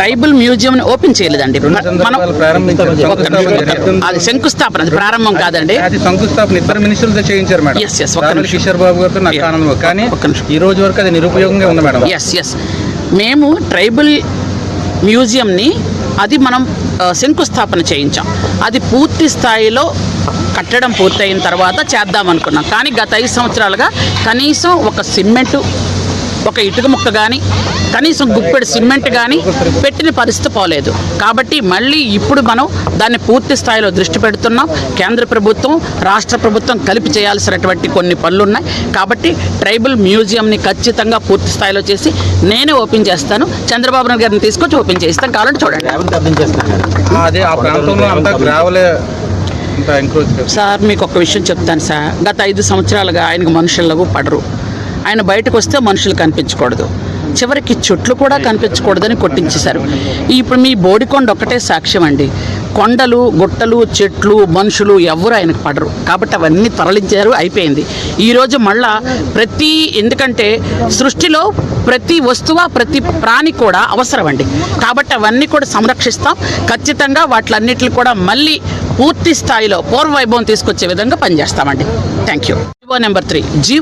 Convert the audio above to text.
Tribal museum open చేయలేదండి. మనం. అది శంకుస్థాపన ప్రారంభం కాదండి. అది శంకుస్థాపన. ఇద్దరు మినిస్టర్లతో చేయించారు మేడం. ఒక్క రామల్ నిమిషం. కిషోర్ బాబు గారితో నాకు Yeah. ఆనందం కానీ. ఈ రోజు వరకు అది నిరుపయోగంగా ఉంది మేడం. ఎస్ ఎస్ మేము ట్రైబల్ మ్యూజియంని అది మనం శంకుస్థాపన చేయించాం. అది పూర్తి స్థాయిలో కట్టడం పూర్తయిన తర్వాత చేద్దాం అనుకున్నాం. కానీ గత ఐదు సంవత్సరాలుగా కనీసం ఒక సిమెంటు ఒక ఇటుక ముక్క కానీ కనీసం గుప్పెడు సిమెంట్ కానీ పెట్టిన పరిస్థితి పోలేదు. కాబట్టి మళ్ళీ ఇప్పుడు మనం దాన్ని పూర్తి స్థాయిలో దృష్టి పెడుతున్నాం. కేంద్ర ప్రభుత్వం రాష్ట్ర ప్రభుత్వం కలిపి చేయాల్సినటువంటి కొన్ని పనులు ఉన్నాయి కాబట్టి ట్రైబల్ మ్యూజియంని ఖచ్చితంగా పూర్తి స్థాయిలో చేసి నేనే ఓపెన్ చేస్తాను. చంద్రబాబు నాయుడు గారిని తీసుకొచ్చి ఓపెన్ చేస్తాను కావాలంటే చూడండి. ఆ, అదే ఆ ప్రాంతంలో అంతా గ్రావలే అంతా ఎంక్రోచ్ సార్ మీకు ఒక విషయం చెప్తాను సార్. గత ఐదు సంవత్సరాలుగా ఆయనకు మనుషులకు పడరు ఆయన బయటకు వస్తే మనుషులు కనిపించకూడదు. చివరికి చెట్లు కూడా కనిపించకూడదని కొట్టించేశారు. ఇప్పుడు మీ బోడికొండ ఒక్కటే సాక్ష్యం అండి. కొండలు గుట్టలు చెట్లు మనుషులు ఎవరు ఆయనకు పడరు. కాబట్టి అవన్నీ తరలించారు అయిపోయింది. ఈరోజు మళ్ళా ప్రతి ఎందుకంటే సృష్టిలో ప్రతి వస్తువు ప్రతి ప్రాణి కూడా అవసరం అండి. కాబట్టి అవన్నీ కూడా సంరక్షిస్తాం. ఖచ్చితంగా వాటిలన్నిటిని కూడా మళ్ళీ పూర్తి స్థాయిలో పూర్వ వైభవం తీసుకొచ్చే విధంగా పనిచేస్తామండి. Thank you G O number three G O